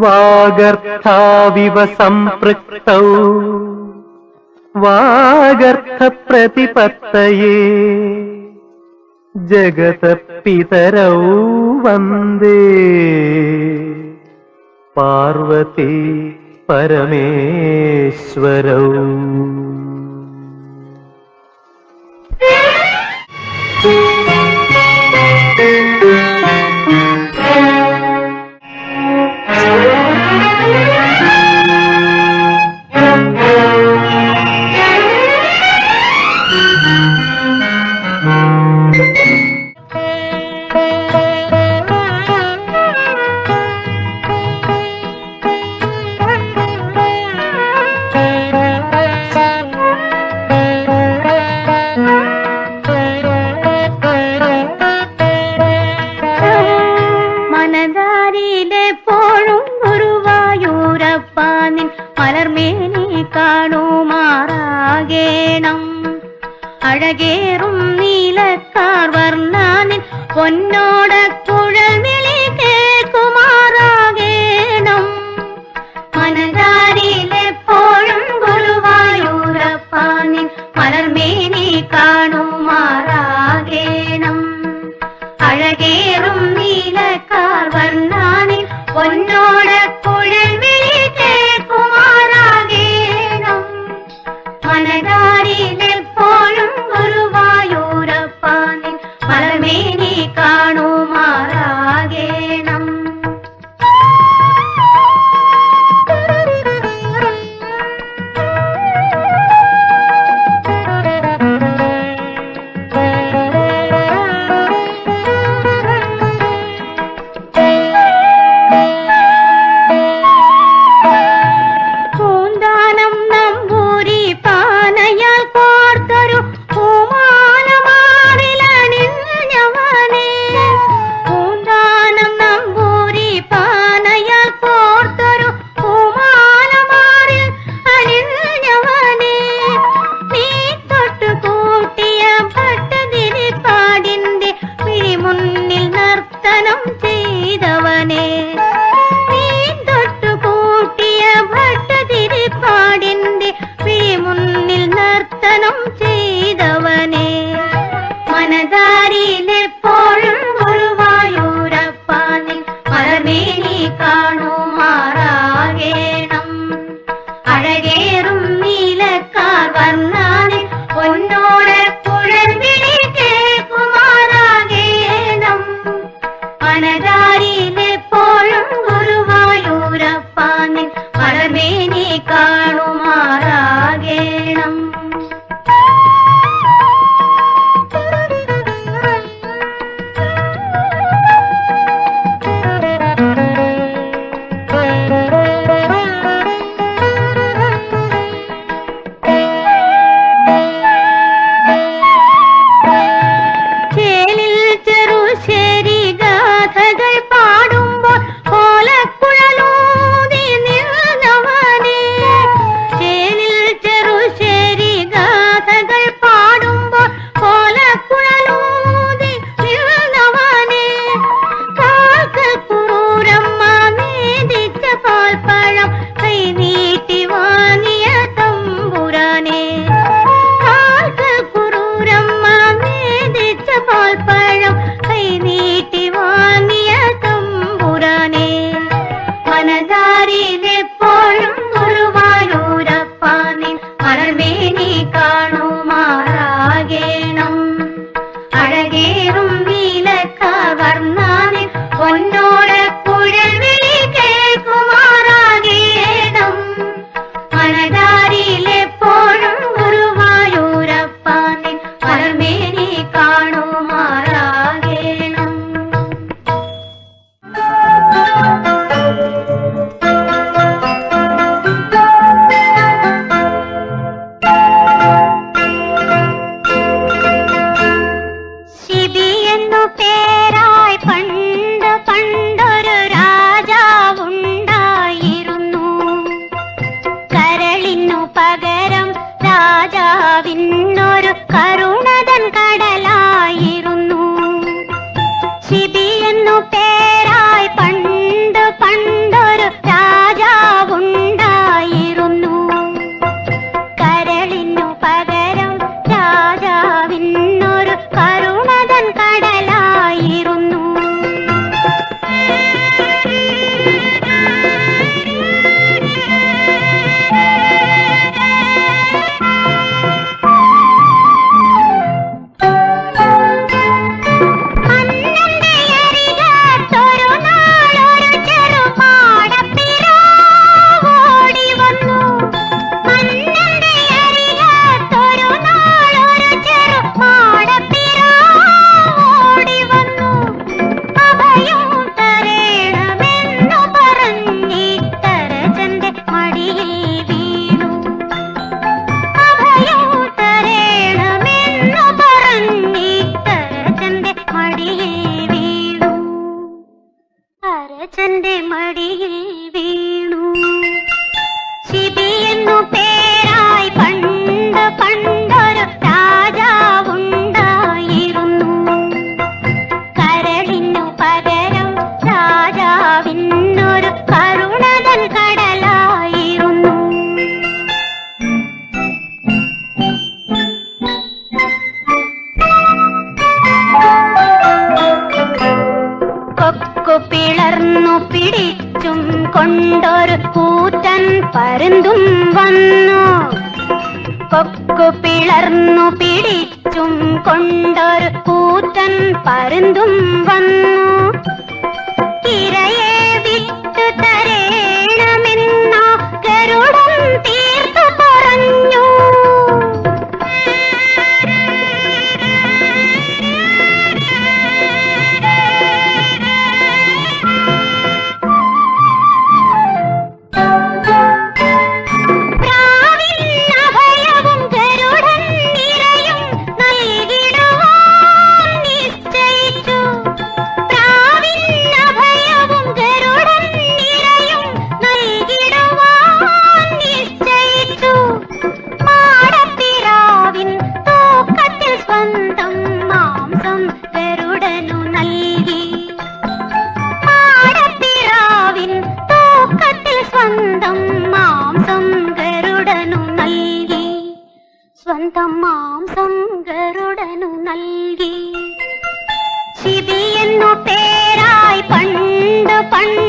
വാഗർത്ഥാവിവ സംപൃക്തൗ വാഗർത്ഥപ്രതിപത്തയേ ജഗത പിതരൗ വന്ദേ. പാർവതി പരമേശ്വരൗ. அழகேறும் நீலக்கார் வர்ணானின் பொன்னோட குழல் மிளி கேட்குமாறாகேனம். மனதாரில் எப்போழும் குருவாயூரப்பானின் மலர்மேனி காணுமாறாகேனம். அழகேறும் நீலக்கார் வர்ணானின் பொன்னோட பணதாரி விழாவின் അച്ഛന്റെ മടിയിൽ വീണു. ശിബി എന്നു പേരായി പണ്ട് പണ്ടൊരു പിളർന്നു പിടിച്ചും കൊണ്ടൊരു കൂറ്റൻ പരുന്തും വന്നു. കൊക്കു പിളർന്നു പിടിച്ചും കൊണ്ടൊരു കൂറ്റൻ പരുന്തും വന്നു. സ്വന്തം മാംസം ഗരുടനു നൽകി. ശിബി എന്നു പേരായി പണ്ട് പണ്ട്